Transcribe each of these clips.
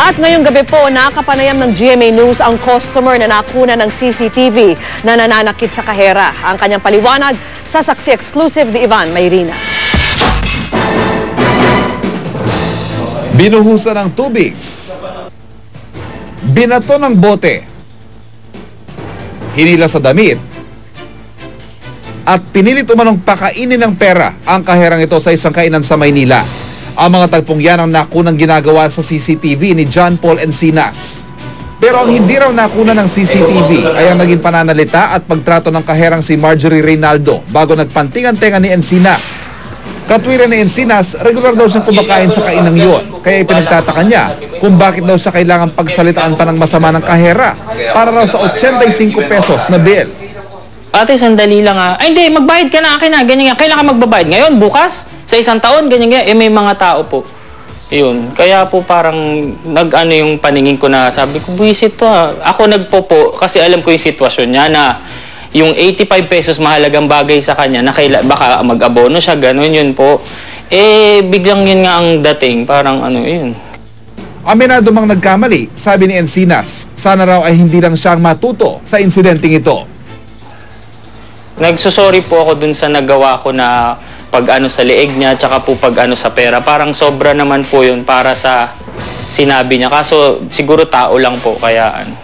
At ngayong gabi po, nakapanayam ng GMA News ang customer na nakuna ng CCTV na nananakit sa kahera. Ang kanyang paliwanag sa saksi exclusive ni Ivan Mayrina. Binuhusan ng tubig. Binato ng bote. Hinila sa damit. At pinilit umanong pakainin ng pera ang kaherang ito sa isang kainan sa Maynila. Ang mga tagpong yan ang nakunang ginagawa sa CCTV ni John Paul Encinas. Pero ang hindi raw nakuna ng CCTV ay ang naging pananalita at pagtrato ng kaherang si Marjorie Reynaldo bago nagpantingan-tenga ni Encinas. Katwiran ni Encinas, regular daw siyang kumakain sa kainang yon. Kaya ipinagtataka niya kung bakit daw siya kailangan pagsalitaan pa ng masama ng kahera para raw sa 85 pesos na bill. Ate, sandali lang ah. Ay, hindi, magbayad ka na akin na. Ganyan nga. Kailan ka magbabayad? Ngayon? Bukas? Sa isang taon? Ganyan nga. Eh, may mga tao po. Yun. Kaya po parang nag-ano yung paningin ko na sabi ko, buwisit po ah. Ako nagpopo kasi alam ko yung sitwasyon niya na yung 85 pesos mahalagang bagay sa kanya na kaila, baka mag-abono siya, ganun yun po. Eh, biglang yun nga ang dating. Parang ano, yun. Aminado mang nagkamali, sabi ni Encinas, sana raw ay hindi lang siyang matuto sa insidenteng ito. Nagsusorry po ako dun sa nagawa ko na pag ano sa leeg niya, tsaka po pag ano sa pera. Parang sobra naman po yun para sa sinabi niya. Kaso siguro tao lang po, kaya ano,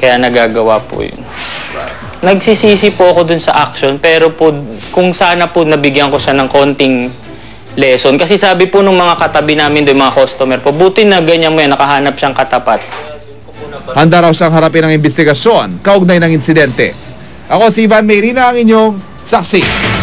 kaya nagagawa po yun. Nagsisisi po ako dun sa action, pero po kung sana po nabigyan ko siya ng konting lesson. Kasi sabi po nung mga katabi namin doon, mga customer po, buti na ganyan mo yan, nakahanap siyang katapat. Handa raw siyang harapin ang investigasyon kaugnay ng insidente. Ako si Ivan Mayrina, ang inyong saksi.